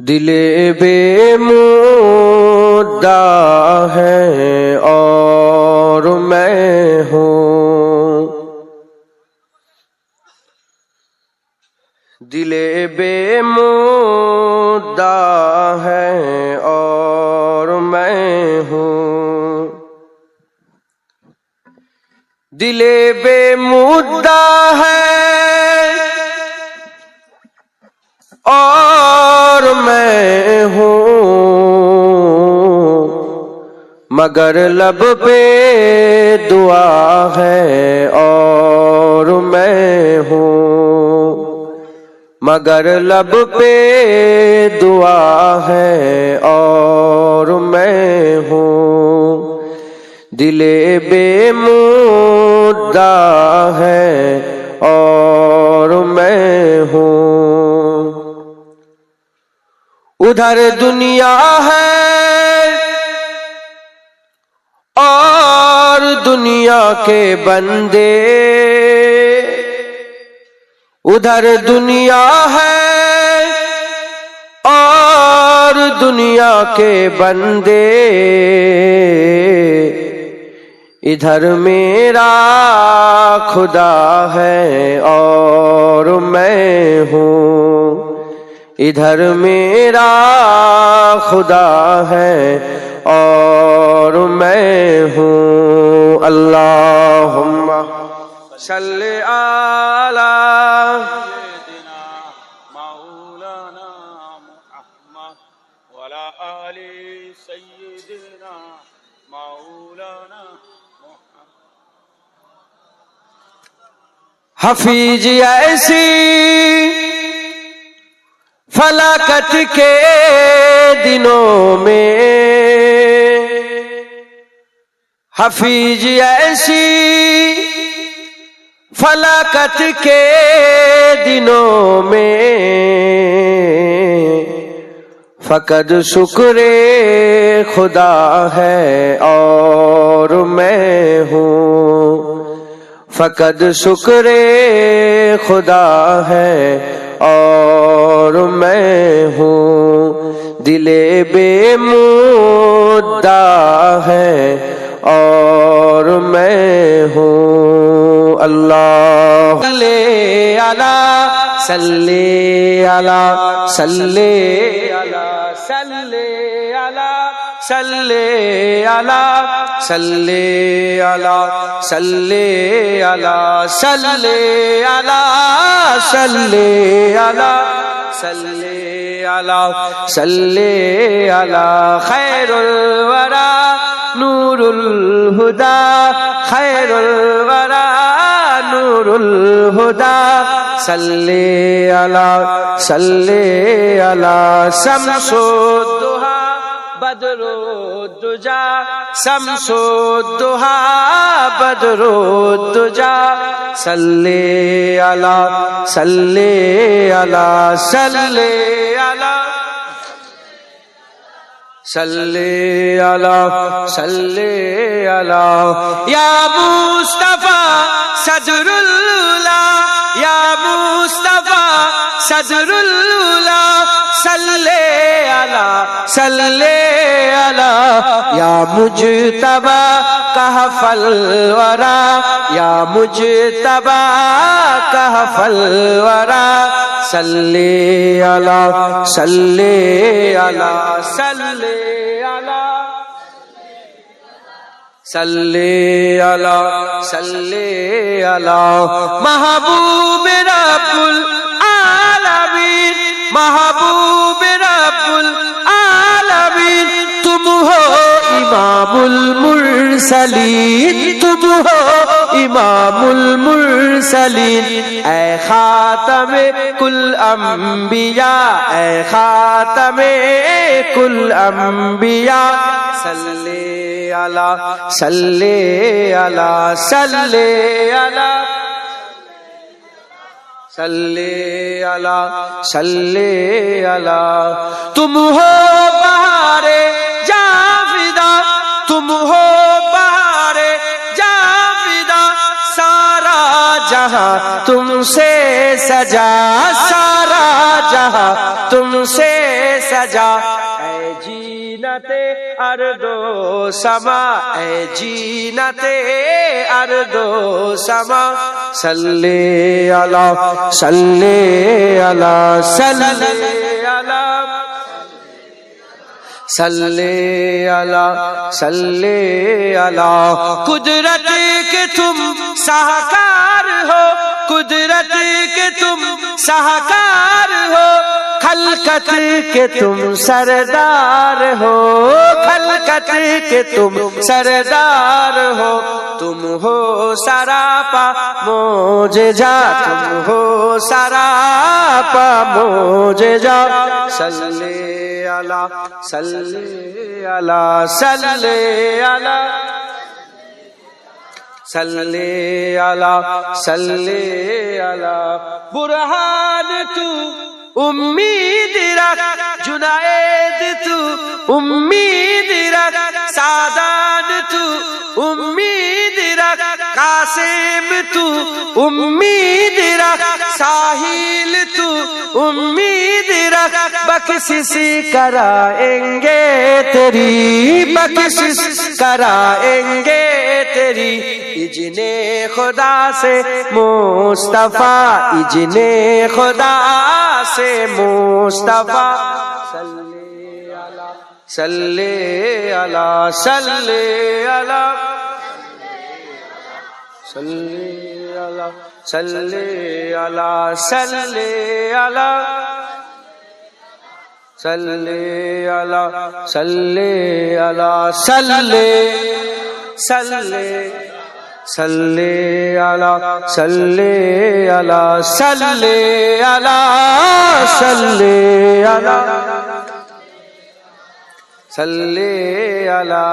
دل بے مدا ہے اور میں ہوں۔ دل بے مدا ہے اور میں ہوں۔ دل بے مگر لب پہ دعا ہے اور میں ہوں۔ مگر لب پہ دعا ہے اور میں ہوں۔ دل بے مدا ہے اور میں ہوں۔ ادھر دنیا ہے दुनिया के बंदे उधर दुनिया है और दुनिया के बंदे इधर मेरा खुदा है और मैं हूँ इधर मेरा खुदा है और मैं हूँ اللهم صل على سيدنا مولانا محمد وعلى آل سيدنا مولانا حفیظ ایسی فلاکت کے دنوں میں حفیظ ایسی فلاکت کے دنوں میں فقد شکر خدا ہے اور میں ہوں۔ فقد شکر خدا ہے اور میں ہوں۔ دل بے مدہ ہے اور میں ہوں اللہ صلی علی صلی علی صلی علی صلی علی صلی علی صلی علی صلی علی صلی علی صلی علی صلی علی صلی علی خیر الورا নুরুল হুদা, খায়রুল ওয়ারা, নুরুল হুদা। সাল্লি আলা সাল্লি আলা শামসুদ দুহা বদরুদ্দুজা। শামসুদ দুহা বদরুদ্দুজা। সাল্লি আলা সাল্লি আলা সাল্লি আলা। صلی اللہ صلی اللہ یا مصطفیٰ صدر اللہ یا مصطفیٰ صدر اللہ صلی اللہ صلی یا مجتبا کہف الورا یا مجتبا کہف الورا صلی علی صلی علی صلی علی صلی علی صلی علی محبوب رب العالمین محبوب رب العالمین ইমামুল মুরসালিন তুমু হো ইমামুল মুরসালিন। এ খাতামে কুল আম্বিয়া, এ খাতামে কুল আম্বিয়া। সাল্লে আলা সাল্লে আলা সাল্লে আলা। सल्ले अला सल्ले अला तुम हो बहारे जहां तुमसे सजा सारा जहां तुमसे सजा ऐ जीनते अर्दो समा ऐ जीनते अर्दो समा सल्ले अला सल्ले अला सल्ले अला सल्ले अला सल्ले अला कुदरत کے تم سہاکار ہو، قدرت کے تم سہاکار ہو، خلقت کے تم سردار ہو، خلقت کے تم سردار ہو، تم ہو سراپا موج جا تم ہو سراپا موج جا سلے اللہ سلے اللہ سلے اللہ۔ सल्ले अला सल्ले अला बुरहान तू उम्मीद रख जुनाएद तू उम्मीद रख सादान तू उम्मीद रख कासिम तू उम्मीद रख साहिल तू उम्मीद रख बख्शिश कराएंगे तेरी बख्शिश कराएंगे तेरी इजने खुदा से मुस्तफा इजने खुदा से मुस्तफा सल्ले अला सल्ले अला सल्ले अला सल्ले अला सल्ले अला सल्ले अला सल्ले अला सल्ले صلی صلی علی صلی علی صلی علی صلی علی صلی علی